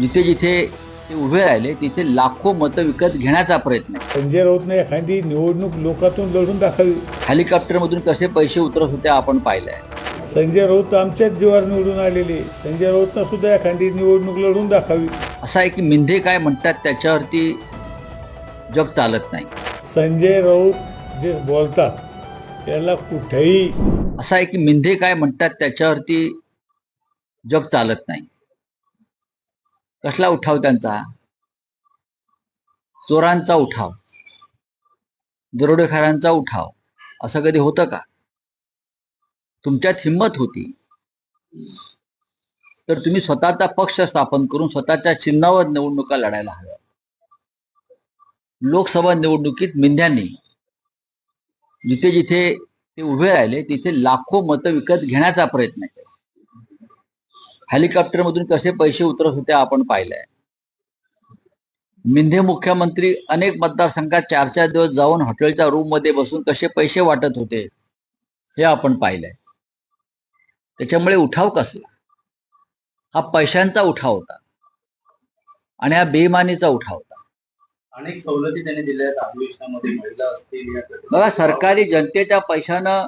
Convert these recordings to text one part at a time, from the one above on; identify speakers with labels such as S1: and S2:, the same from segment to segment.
S1: जिथे जिथे ते उभे राहिले तिथे लाखो मतं विकत घेण्याचा प्रयत्न आहे.
S2: संजय राऊतने एखादी निवडणूक लोकातून लढून दाखवी
S1: हेलिकॉप्टरमधून कसे पैसे उतरत होते आपण पाहिलंय
S2: संजय राऊत आमच्याच जीवावर निवडून आलेले. संजय राऊतनं सुद्धा एखादी निवडणूक लढून दाखवी
S1: असं आहे की मिंधे काय म्हणतात त्याच्यावरती जग चालत नाही.
S2: संजय राऊत जे बोलतात त्याला कुठेही
S1: असं आहे की मिंधे काय म्हणतात त्याच्यावरती जग चालत नाही. कसला उठाव त्यांचा? चोरांचा उठाव. दरोडेखारांचा उठाव. असं कधी होतं का? तुमच्यात हिंमत होती. तर तुम्ही स्वतःचा पक्ष स्थापन करून स्वतःच्या चिन्हावर निवडणुका लढायला हव्या लोकसभा निवडणुकीत मिंध्यांनी जिथे जिथे ते उभे राहिले तिथे लाखो मतं विकत घेण्याचा प्रयत्न आहे. हेलिकॉप्टरमधून कसे पैसे उतरत होते आपण पाहिलंय. मिंधे मुख्यमंत्री अनेक मतदारसंघात चार चार दिवस जाऊन हॉटेलच्या रूममध्ये बसून कसे पैसे वाटत होते हे आपण पाहिलंय. त्याच्यामुळे उठाव कसला? हा पैशांचा उठाव होता. आणि हा बेईमानीचा उठाव होता.
S3: अनेक सवलती त्यांनी दिल्या असतील.
S1: बघा सरकारी जनतेच्या पैशानं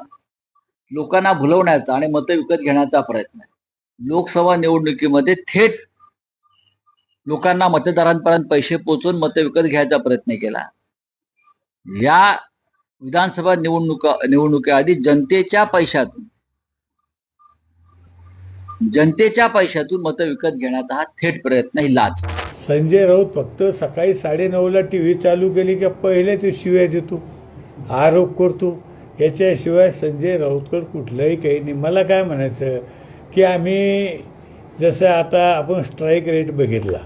S1: लोकांना भुलवण्याचा आणि मतं विकत घेण्याचा प्रयत्न आहे. लोकसभा निवडणुकीमध्ये थेट लोकांना मतदारांपर्यंत पैसे पोचवून मत विकत घ्यायचा प्रयत्न केला. या विधानसभा निवडणुका निवडणुकीआधी जनतेच्या पैशातून जनतेच्या पैशातून मत विकत घेण्याचा हा थेट प्रयत्न ही लाच.
S2: संजय राऊत फक्त सकाळी साडेनऊला टी व्ही चालू केली की पहिले तो शिव्या देतो आरोप करतो. याच्याशिवाय संजय राऊतकर कुठलंही काही नाही. मला काय म्हणायचं? की आम्ही जसं आता आपण स्ट्राईक रेट बघितला.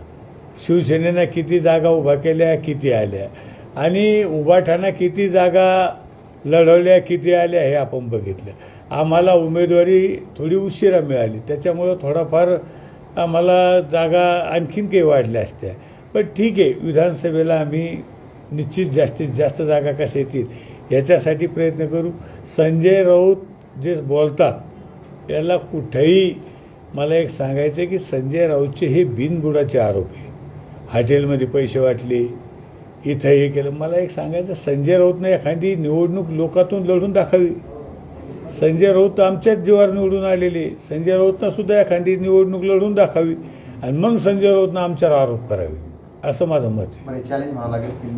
S2: शिवसेनेनं किती जागा उभा केल्या किती आल्या? आणि उभाठाना किती जागा लढवल्या किती आल्या हे आपण बघितलं. आम्हाला उमेदवारी थोडी उशिरा मिळाली. त्याच्यामुळं थोडाफार आम्हाला जागा आणखीन काही वाढल्या असत्या. पण ठीक आहे विधानसभेला आम्ही निश्चित जास्तीत जास्त जागा कशा येतील याच्यासाठी प्रयत्न करू. संजय राऊत जे बोलतात त्याला कुठेही मला एक सांगायचं की संजय राऊतचे हे बिनबुडाचे आरोप आहे हॉटेलमध्ये पैसे वाटले इथं हे केलं. मला एक सांगायचं संजय राऊतनं एखादी निवडणूक लोकातून लढून दाखवी. संजय राऊत आमच्याच जीवावर निवडून आलेले. संजय राऊतनं सुद्धा एखादी निवडणूक लढून दाखवी आणि मग संजय राऊतनं आमच्यावर आरोप करावे. असं माझं मत आहे.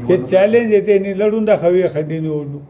S2: हे चॅलेंज आहे त्यांनी लढून दाखवी एखादी निवडणूक.